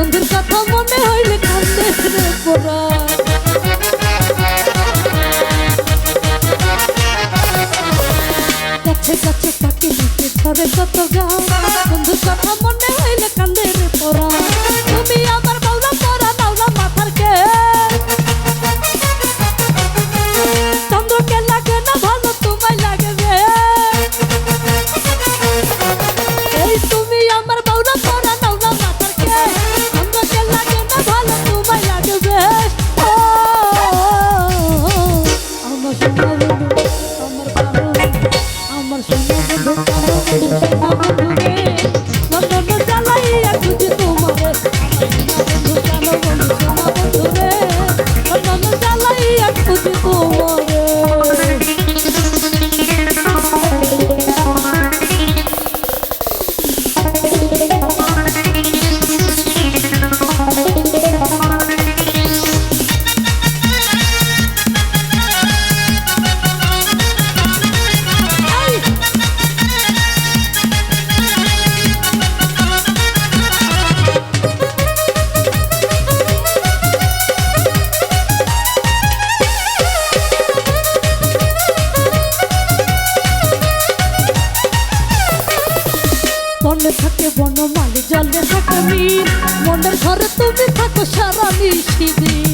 বন্ধুর কথা মনে হইলে কান্দে রে পোড়া। Thank you. কালের একটা মিল ঘরে তুমি থাকো সারা নিশিদিন।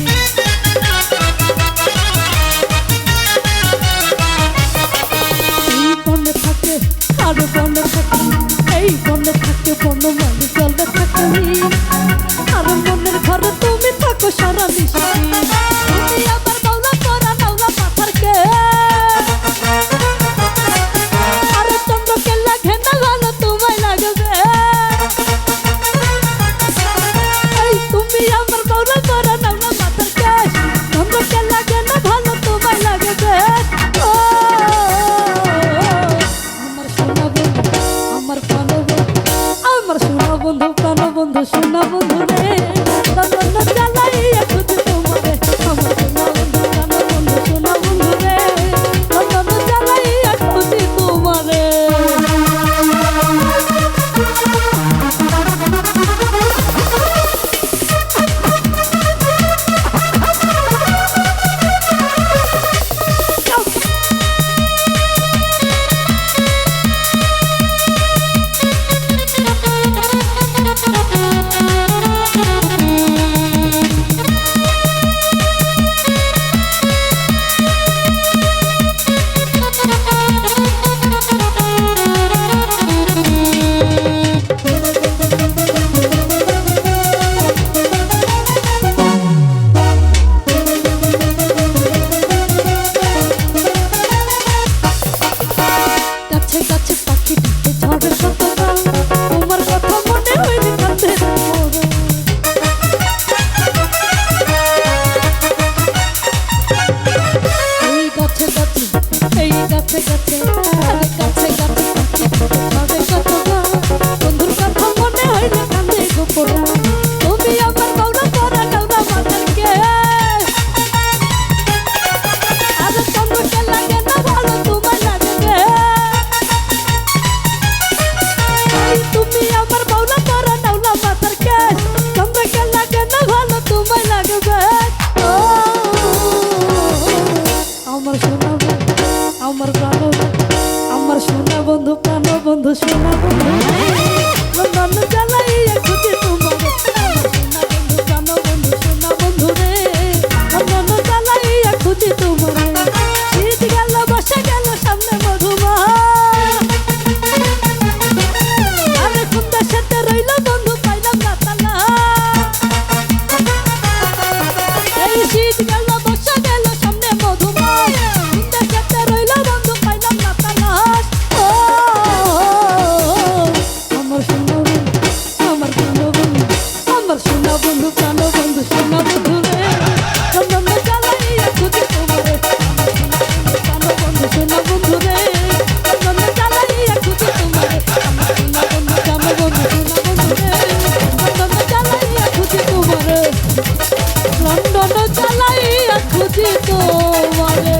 শুনো বন্ধু প্রাণ বন্ধু শুনো বন্ধু রে। জ্বালাই しも চন্দন চালাইয়া খুঁজি তোমারে